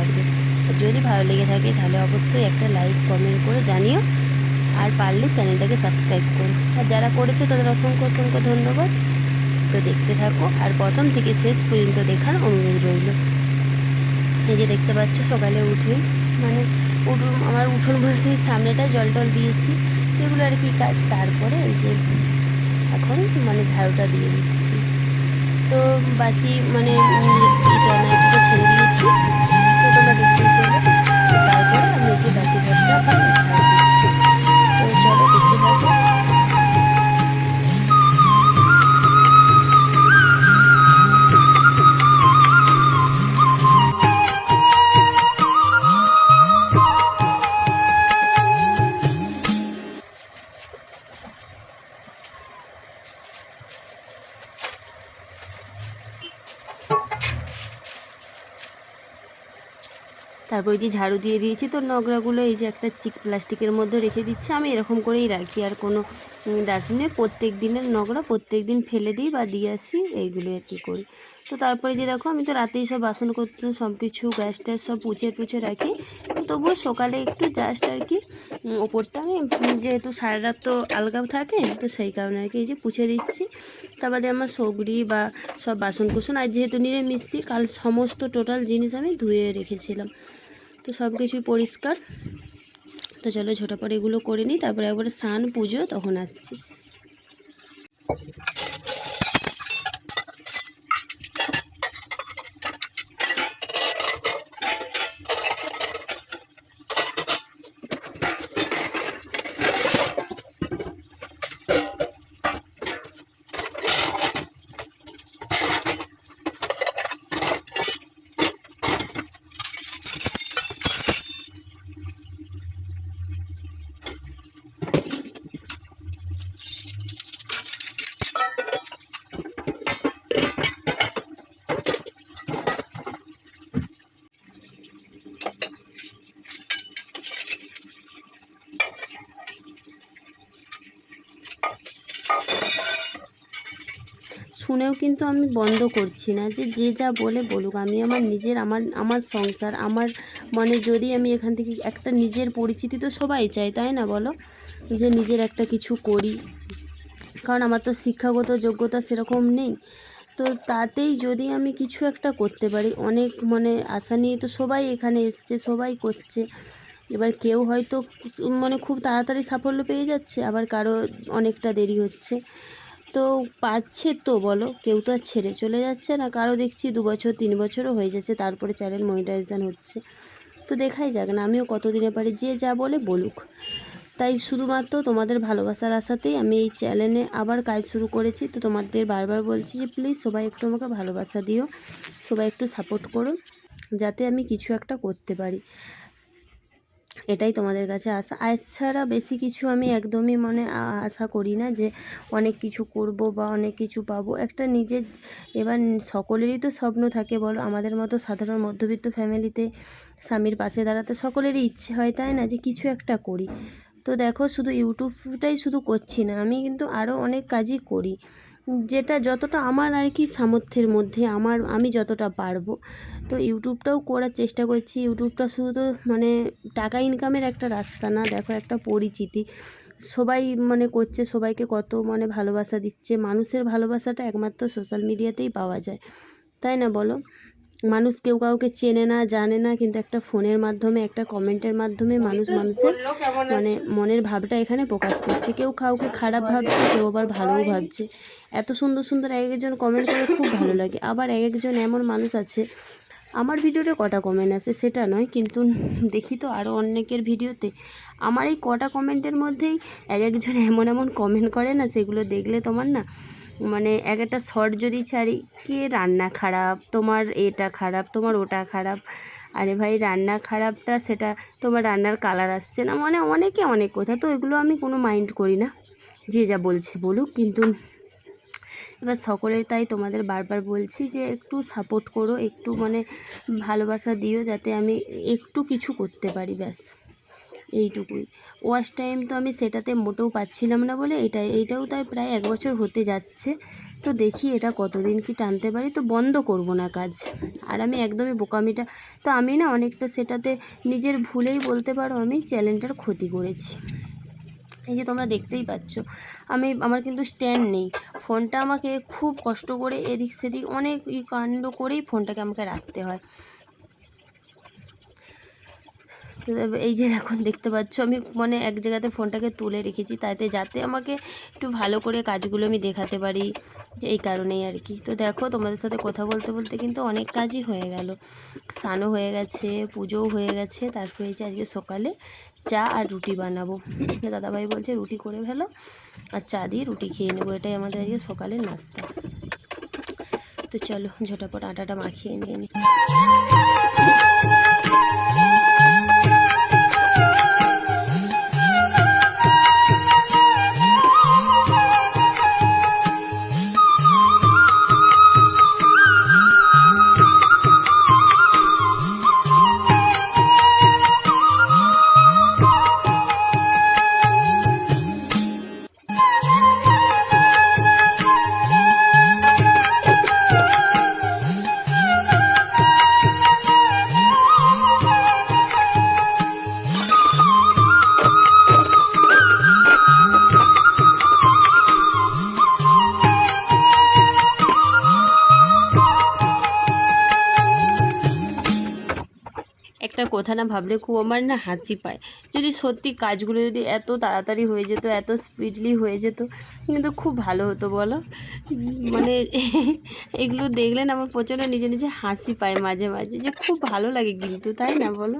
লাগবে। যদি ভালো লেগে থাকে তাহলে অবশ্যই একটা লাইক কমেন্ট করে জানিও। আর পারলে চ্যানেলটাকে সাবস্ক্রাইব করো। আর যারা করেছ তাদের অসংখ্য অসংখ্য ধন্যবাদ। তো দেখতে থাকো। আর প্রথম থেকে শেষ পর্যন্ত দেখার অনুরোধ রইল। এই যে দেখতে পাচ্ছ সকালে উঠে মানে উঠুন, আমার উঠোন বলতে সামনেটা জল টল দিয়েছি। এগুলো আর কি কাজ? তারপরে এই যে এখন মানে ঝাড়ুটা দিয়ে দিচ্ছি। তো বাসি মানে তারপর যে ঝাড়ু দিয়ে দিয়েছি, তো নোংরাগুলো এই যে একটা চিক প্লাস্টিকের মধ্যে রেখে দিচ্ছি। আমি এরকম করেই রাখি, আর কোনো ডাস্টবিনে প্রত্যেক দিনের নোংরা প্রত্যেক দিন ফেলে দিই বা দিয়ে আসি, এইগুলো আর কি করি। তো তারপরে যে দেখো, আমি তো রাতেই সব বাসন করতে সব কিছু গ্যাস ট্যাস সব পুছে টুছে রাখি। তবুও সকালে একটু জাস্ট আর কি ওপরটা আমি যেহেতু সারা রাত তো আলগা থাকে, তো সেই কারণে আর কি এই যে পুছে দিচ্ছি। তার বাদে আমার সগড়ি বা সব বাসন কুসন আর যেহেতু নিরামিষি, কাল সমস্ত টোটাল জিনিস আমি ধুয়ে রেখেছিলাম। তো সব কিছুই পরিষ্কার। তো চলো ঝোটাপট এগুলো করে নিই, তারপরে একবার স্নান, পুজো, তখন আসছি। শুনেও কিন্তু আমি বন্ধ করছি না যে যে যা বলে বলুক। আমি আমার নিজের, আমার আমার সংসার, আমার মানে যদি আমি এখান থেকে একটা নিজের পরিচিতি তো সবাই চায়, তাই না বলো? যে নিজের একটা কিছু করি। কারণ আমার তো শিক্ষাগত যোগ্যতা সেরকম নেই। তো তাতেই যদি আমি কিছু একটা করতে পারি, অনেক মানে আশা নিয়ে তো সবাই এখানে এসছে, সবাই করছে। এবার কেউ হয়তো মানে খুব তাড়াতাড়ি সাফল্য পেয়ে যাচ্ছে, আবার কারও অনেকটা দেরি হচ্ছে। তো পাচ্ছে তো বলো, কেউ তো আর ছেড়ে চলে যাচ্ছে না। কারও দেখছি দু বছর, তিন বছরও হয়ে যাচ্ছে, তারপরে চ্যানেল মনিটাইজেশন হচ্ছে। তো দেখাই যাক না, আমিও কতদিনে পারি যে যা বলে বলুক। তাই শুধুমাত্র তোমাদের ভালোবাসার আশাতেই আমি এই চ্যানেলে আবার কাজ শুরু করেছি। তো তোমাদের বারবার বলছি যে প্লিজ সবাই একটু আমাকে ভালোবাসা দিও, সবাই একটু সাপোর্ট করো, যাতে আমি কিছু একটা করতে পারি। এটাই তোমাদের কাছে আশা। এছাড়া বেশি কিছু আমি একদমই মনে আশা করি না যে অনেক কিছু করব বা অনেক কিছু পাবো। একটা নিজের এবার সকলেরই তো স্বপ্ন থাকে বলো, আমাদের মতো সাধারণ মধ্যবিত্ত ফ্যামিলিতে স্বামীর পাশে দাঁড়াতে সকলেরই ইচ্ছে হয়, তাই না? যে কিছু একটা করি। তো দেখো, শুধু ইউটিউবটাই শুধু করছি না, আমি কিন্তু আরও অনেক কাজই করি। যেটা যতটা আমার আর কি সামর্থ্যের মধ্যে, আমার, আমি যতটা পারব। তো ইউটিউবটাও করার চেষ্টা করছি। ইউটিউবটা শুধু তো মানে টাকা ইনকামের একটা রাস্তা না, দেখো একটা পরিচিতি। সবাই মানে করছে, সবাইকে কত মানে ভালোবাসা দিচ্ছে। মানুষের ভালোবাসাটা একমাত্র সোশ্যাল মিডিয়াতেই পাওয়া যায়। তাই না বলো? মানুষ কেউ কাউকে চেনে না, জানে না, কিন্তু একটা ফোনের মাধ্যমে, একটা কমেন্টের মাধ্যমে মানুষ মানুষের মানে মনের ভাবটা এখানে প্রকাশ করছে। কেউ কাউকে খারাপ ভাবছে, কেউ আবার ভালোও ভাবছে। এত সুন্দর সুন্দর এক একজন কমেন্ট করে খুব ভালো লাগে। আবার এক একজন এমন মানুষ আছে, আমার ভিডিওতে কটা কমেন্ট আসে সেটা নয়, কিন্তু দেখি তো আরও অনেকের ভিডিওতে। আমার এই কটা কমেন্টের মধ্যেই এক একজন এমন এমন কমেন্ট করে না, সেগুলো দেখলে তোমার না মানে এক একটা শর্ট যদি ছাড়ি, কে রান্না খারাপ? তোমার এটা খারাপ, তোমার ওটা খারাপ। আরে ভাই, রান্না খারাপটা সেটা তোমার রান্নার কালার আসছে না। মানে অনেকে অনেক কথা, তো এগুলো আমি কোনো মাইন্ড করি না। যে যা বলছে বলুক, কিন্তু এবার সকলের তাই তোমাদের বারবার বলছি যে একটু সাপোর্ট করো, একটু মানে ভালোবাসা দিও যাতে আমি একটু কিছু করতে পারি, ব্যাস। এইটুকুই। ওয়াশ টাইম তো আমি সেটাতে মোটেও পাচ্ছিলাম না বলে এটা, এইটাও তাই প্রায় এক বছর হতে যাচ্ছে। তো দেখি এটা কতদিন কি টানতে পারি। তো বন্ধ করব না কাজ। আর আমি একদমই বোকামিটা, তো আমি না অনেকটা সেটাতে নিজের ভুলেই বলতে পারো আমি চ্যানেলটার ক্ষতি করেছি। এই যে তোমরা দেখতেই পাচ্ছ, আমি, আমার কিন্তু স্ট্যান্ড নেই। ফোনটা আমাকে খুব কষ্ট করে এদিক সেদিক অনেক কাণ্ড করেই ফোনটাকে আমাকে রাখতে হয়। এই যে এখন দেখতে পাচ্ছ, আমি মানে এক জায়গাতে ফোনটাকে তুলে রেখেছি, তাতে যাতে আমাকে একটু ভালো করে কাজগুলো আমি দেখাতে পারি, এই কারণেই আর কি। তো দেখো, তোমাদের সাথে কথা বলতে বলতে কিন্তু অনেক কাজই হয়ে গেল। স্নানও হয়ে গেছে, পুজোও হয়ে গেছে, তারপরে এই যে আজকে সকালে চা আর রুটি বানাবো। দাদাভাই বলছে, রুটি করে ফেলো আর চা দিয়ে রুটি খেয়ে নেব। এটাই আমাদের আজকে সকালের নাস্তা। তো চলো, ঝটাপট আটাটা মাখিয়ে নিয়ে নিই একটা কথা না ভাবলে খুব আমার না হাসি পায়। যদি সত্যি কাজগুলো যদি এত তাড়াতাড়ি হয়ে যেত, এত স্পিডলি হয়ে যেত, কিন্তু খুব ভালো হতো বলো। মানে এগুলো দেখলেন আমার প্রচণ্ড নিজে নিজে হাসি পায় মাঝে মাঝে। যে খুব ভালো লাগে কিন্তু, তাই না বলো?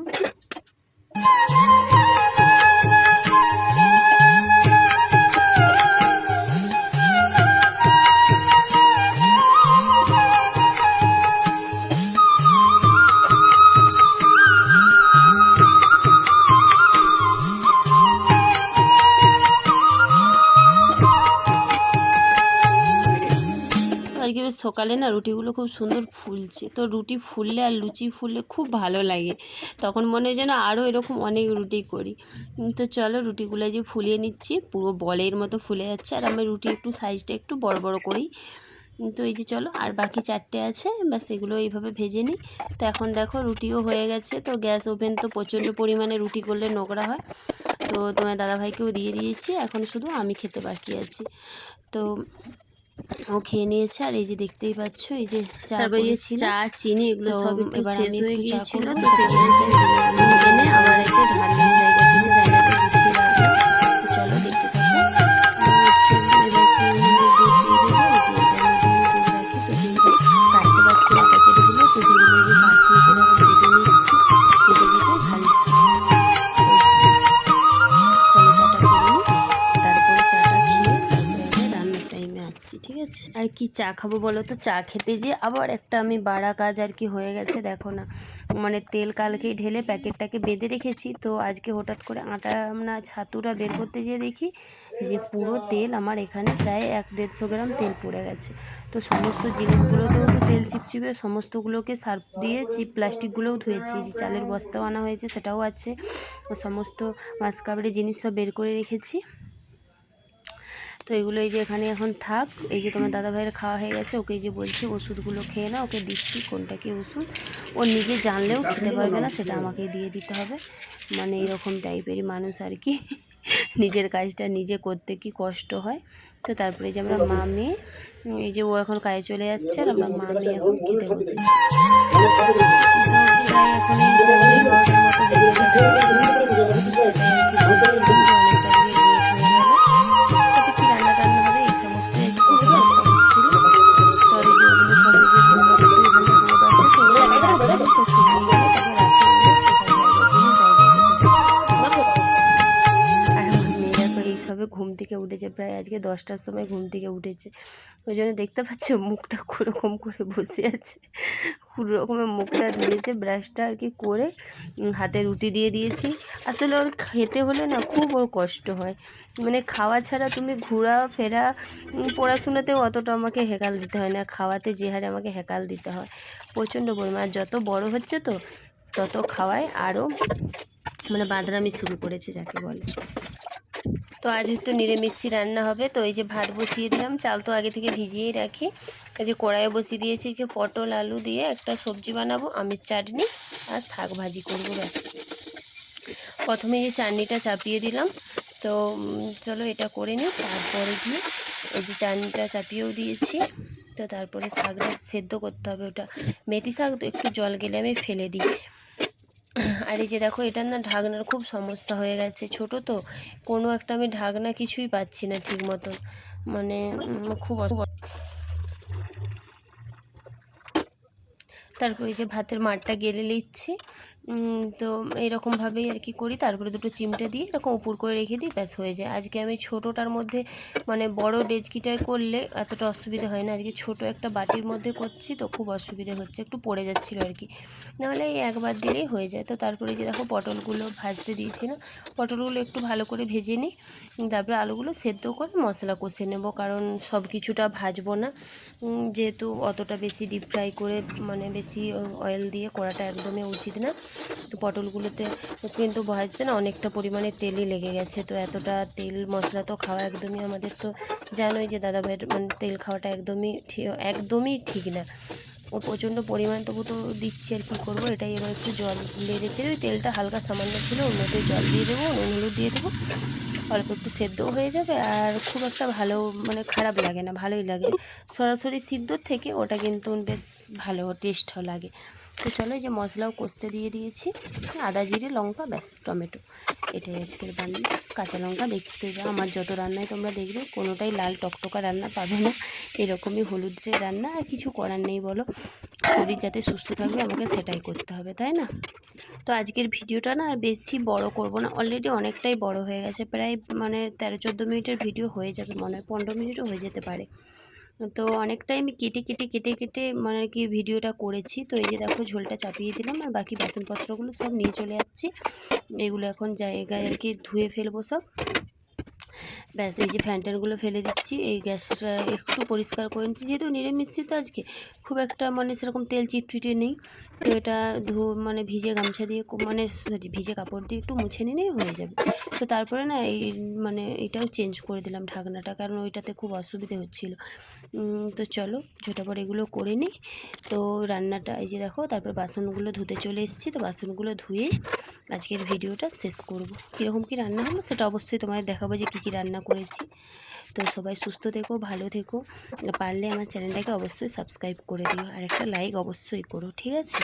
সকালে না রুটিগুলো খুব সুন্দর ফুলছে। তো রুটি ফুললে আর লুচি ফুললে খুব ভালো লাগে। তখন মনে হয় যেন আরও এরকম অনেক রুটি করি। তো চলো রুটিগুলো যে ফুলিয়ে নিচ্ছি, পুরো বলের মতো ফুলে যাচ্ছে। আর আমি রুটি একটু সাইজটা একটু বড় বড় করি। তো এই যে চলো, আর বাকি চারটে আছে, ব্যাস এগুলো এইভাবে ভেজে নিই। তো এখন দেখো রুটিও হয়ে গেছে। তো গ্যাস ওভেন তো প্রচণ্ড পরিমাণে রুটি করলে নোংরা হয়। তো তোমার দাদাভাইকেও দিয়ে দিয়েছি, এখন শুধু আমি খেতে বাকি আছি। তো ও খেয়ে নিয়েছে আর এই যে দেখতেই পাচ্ছ এই যে চা তারপরে এই চা চিনি এগুলো সব এবার শেষ আমি হয়ে গিয়েছিল তো সেগুলো এনে আবার একটা ঢাললাম জায়গা চা খাব বলো তো? চা খেতে যে আবার একটা আমি বাড়া কাজ আর কি হয়ে গেছে, দেখো না। মানে তেল কালকেই ঢেলে প্যাকেটটাকে বেঁধে রেখেছি, তো আজকে হঠাৎ করে আটা, না, ছাতুটা বের করতে গিয়ে দেখি যে পুরো তেল আমার এখানে প্রায় এক দেড়শো গ্রাম তেল পড়ে গেছে। তো সমস্ত জিনিসগুলোতেও তো তেল চিপচিপে, সমস্তগুলোকে সার্ফ দিয়ে চিপ, প্লাস্টিকগুলোও ধুয়েছি। যে চালের বস্তাও আনা হয়েছে, সেটাও আছে। সমস্ত মাসকাবারি জিনিস সব বের করে রেখেছি। তো এগুলো এই যে এখানে এখন থাক। এই যে তোমার দাদা ভাইয়ের খাওয়া হয়ে গেছে, ওকে যে বলছি, ওষুধগুলো খেয়ে না ওকে দিচ্ছি, কোনটা কি ওষুধ। ও নিজে জানলেও খেতে পারবে না, সেটা আমাকে দিয়ে দিতে হবে। মানে এরকম টাইপেরই মানুষ আর কি। নিজের কাজটা নিজে করতে কি কষ্ট হয়। তো তারপরে যে আমরা মা মেয়ে, এই যে ও এখন কাজে চলে যাচ্ছে, আর আমরা মা মেয়ে এখন খেতে গেছে। সেটাই রাখলাম তো প্রায় আজকে দশটার সময় ঘুম থেকে উঠেছে। ওই জন্য দেখতে পাচ্ছ মুখটা কোরকম করে বসে আছে। কোনো রকমের মুখটা ধুয়েছে, ব্রাশটা আর কি করে হাতে রুটি দিয়ে দিয়েছি। আসলে ওর খেতে হলে না খুব ওর কষ্ট হয়। মানে খাওয়া ছাড়া তুমি ঘোরা, ফেরা পড়াশোনাতেও অতটা আমাকে হেকাল দিতে হয় না। খাওয়াতে যে হারে আমাকে হেকাল দিতে হয়। প্রচণ্ড পরিমাণ। আর যত বড় হচ্ছে তো, তত খাওয়ায়। আরও মানে বাদরামি শুরু করেছে যাকে বলে। তো আজ হয়তো নিরামিষি রান্না হবে। তো এই যে ভাত বসিয়ে দিলাম। চাল তো আগে থেকে ভিজিয়েই রাখি। এই যে কড়াইয়ে বসিয়ে দিয়েছি যে পটল, আলু দিয়ে একটা সবজি বানাবো, আমের চাটনি আর শাক ভাজি করব প্রথমে যে চাটনিটা চাপিয়ে দিলাম। তো চলো এটা করে নিই। তারপরে গিয়ে এই যে চাটনিটা চাপিয়েও দিয়েছি। তো তারপরে শাকটা সেদ্ধ করতে হবে ওটা। মেথি শাক তো একটু জল গেলে আমি ফেলে দিই। আর এই যে দেখো, এটার না ঢাকনার খুব সমস্যা হয়ে গেছে। ছোট তো, কোনো একটা আমি ঢাকনা কিছুই পাচ্ছি না ঠিক মতন মানে খুব তারপর এই যে ভাতের মারটা গেলে নিচ্ছি তো এরকমভাবেই আর কি করি। তারপরে দুটো চিমটে দিয়ে এরকম উপর করে রেখে দিই, ব্যাস হয়ে যায়। আজকে আমি ছোটোটার মধ্যে মানে বড় ডেচকিটায় করলে এতটা অসুবিধা হয় না। আজকে ছোট একটা বাটির মধ্যে করছি তো খুব অসুবিধে হচ্ছে, একটু পড়ে যাচ্ছিল আর কি। নাহলে এই একবার দিলেই হয়ে যায়। তো তারপরে যে দেখো পটলগুলো ভাজতে দিয়েছি না, পটলগুলো একটু ভালো করে ভেজে নিই। তারপরে আলুগুলো সেদ্ধ করে মশলা কষে নেব, কারণ সব কিছুটা ভাজবো না। যেহেতু অতটা বেশি ডিপ ফ্রাই করে মানে বেশি অয়েল দিয়ে করাটা একদমই উচিত না। তো পটলগুলোতে কিন্তু ভাজতে না অনেকটা পরিমাণে তেলই লেগে গেছে, তো এতটা তেল মশলা তো খাওয়া একদমই আমাদের তো জানোই যে দাদা ভাইয়ের মানে তেল খাওয়াটা একদমই একদমই ঠিক না। ও প্রচণ্ড পরিমাণ তবু তো দিচ্ছি আর কী করব, এটাই এবার একটু জল ছিল তেলটা হালকা সামান্য ছিল মধ্যে জল দিয়ে দেবো, নুন, হলুদ দিয়ে দেবো। অল্প একটু সেদ্ধও হয়ে যাবে আর খুব একটা ভালো মানে খারাপ লাগে না, ভালোই লাগে। সরাসরি সিদ্ধর থেকে ওটা কিন্তু বেশ ভালো, টেস্টও লাগে। তো চলো এই যে মশলাও কষতে দিয়ে দিয়েছি। আদা, জিরে, লঙ্কা, ব্যাস, টমেটো। এটাই আজকের রান্না কাঁচা লঙ্কা দেখতে যা আমার যত রান্নায় তোমরা দেখবে, কোনোটাই লাল টকটকা রান্না পাবে না। এরকমই হলুদের রান্না, আর কিছু করার নেই বলো। শরীর যাতে সুস্থ থাকবে, আমাকে সেটাই করতে হবে, তাই না? তো আজকের ভিডিওটা না আর বেশি বড় করব না। অলরেডি অনেকটাই বড় হয়ে গেছে, প্রায় মানে তেরো, চোদ্দ মিনিটের ভিডিও হয়ে যাবে মনে হয়, পনেরো মিনিটও হয়ে যেতে পারে। তো অনেকটাই আমি কেটে কেটে কেটে কেটে মানে আর কি ভিডিওটা করেছি। তো এই যে দেখো ঝোলটা চাপিয়ে দিলাম আর বাকি বাসনপত্রগুলো সব নিয়ে চলে যাচ্ছি। এগুলো এখন জায়গায় আর কি ধুয়ে ফেলব সব। ব্যাস এই যে ফ্যানটানগুলো ফেলে দিচ্ছি। এই গ্যাসটা একটু পরিষ্কার করে নিচ্ছি। যেহেতু নিরামিষই তো আজকে খুব একটা মানে সেরকম তেল চিটফিটে নেই। তো এটা ধু মানে ভিজে গামছা দিয়ে মানে sorry, ভিজে কাপড় দিয়ে একটু মুছে নিলেই হয়ে যাবে। তো তারপরে না এই মানে এটাও চেঞ্জ করে দিলাম ঢাকনাটা কারণ ওইটাতে খুব অসুবিধে হচ্ছিল। তো চলো ঝটাপট এগুলো করে নিই। তো রান্নাটা, এই যে দেখো, তারপর বাসনগুলো ধুতে চলে এসেছি। তো বাসনগুলো ধুয়ে আজকের ভিডিওটা শেষ করব। কীরকম কী রান্না হলো সেটা অবশ্যই তোমাদের দেখাবো যে কী কী রান্না করেছি। তো সবাই সুস্থ থেকো, ভালো থেকো। পারলে আমার চ্যানেলটাকে অবশ্যই সাবস্ক্রাইব করে দিও। আর একটা লাইক অবশ্যই করো, ঠিক আছে?